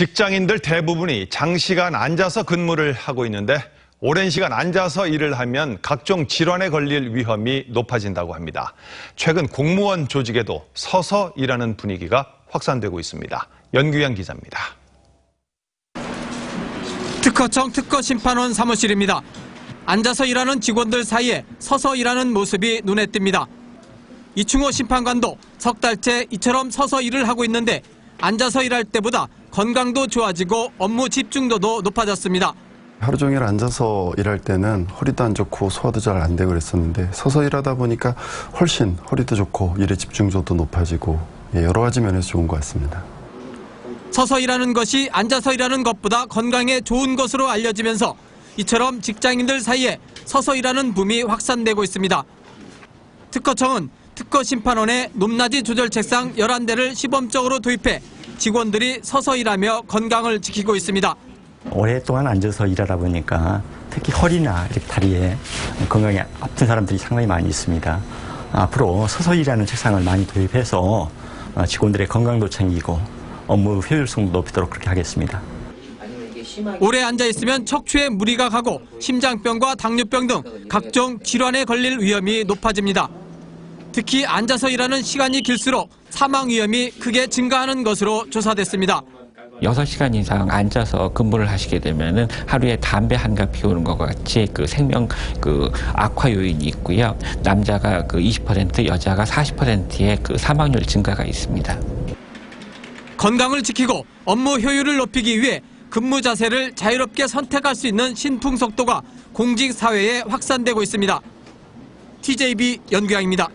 직장인들 대부분이 장시간 앉아서 근무를 하고 있는데 오랜 시간 앉아서 일을 하면 각종 질환에 걸릴 위험이 높아진다고 합니다. 최근 공무원 조직에도 서서 일하는 분위기가 확산되고 있습니다. 연규양 기자입니다. 특허청 특허심판원 사무실입니다. 앉아서 일하는 직원들 사이에 서서 일하는 모습이 눈에 띕니다. 이충호 심판관도 석 달째 이처럼 서서 일을 하고 있는데 앉아서 일할 때보다 건강도 좋아지고 업무 집중도도 높아졌습니다. 하루 종일 앉아서 일할 때는 허리도 안 좋고 소화도 잘 안 되고 그랬었는데 서서 일하다 보니까 훨씬 허리도 좋고 일의 집중도도 높아지고 예, 여러 가지 면에서 좋은 것 같습니다. 서서 일하는 것이 앉아서 일하는 것보다 건강에 좋은 것으로 알려지면서 이처럼 직장인들 사이에 서서 일하는 붐이 확산되고 있습니다. 특허청은 특허심판원에 높낮이 조절 책상 11대를 시범적으로 도입해 직원들이 서서 일하며 건강을 지키고 있습니다. 오랫동안 앉아서 일하다 보니까 특히 허리나 이렇게 다리에 건강이 아픈 사람들이 상당히 많이 있습니다. 앞으로 서서 일하는 책상을 많이 도입해서 어, 직원들의 건강도 챙기고 업무 효율성도 높이도록 그렇게 하겠습니다. 오래 앉아 있으면 척추에 무리가 가고 심장병과 당뇨병 등 각종 질환에 걸릴 위험이 높아집니다. 특히 앉아서 일하는 시간이 길수록 사망 위험이 크게 증가하는 것으로 조사됐습니다. 6시간 이상 앉아서 근무를 하시게 되면은 하루에 담배 한 갑 피우는 것과 같이 그 생명 그 악화 요인이 있고요. 남자가 그 20%, 여자가 40%의 그 사망률 증가가 있습니다. 건강을 지키고 업무 효율을 높이기 위해 근무 자세를 자유롭게 선택할 수 있는 신풍 속도가 공직 사회에 확산되고 있습니다. TJB 연구양입니다.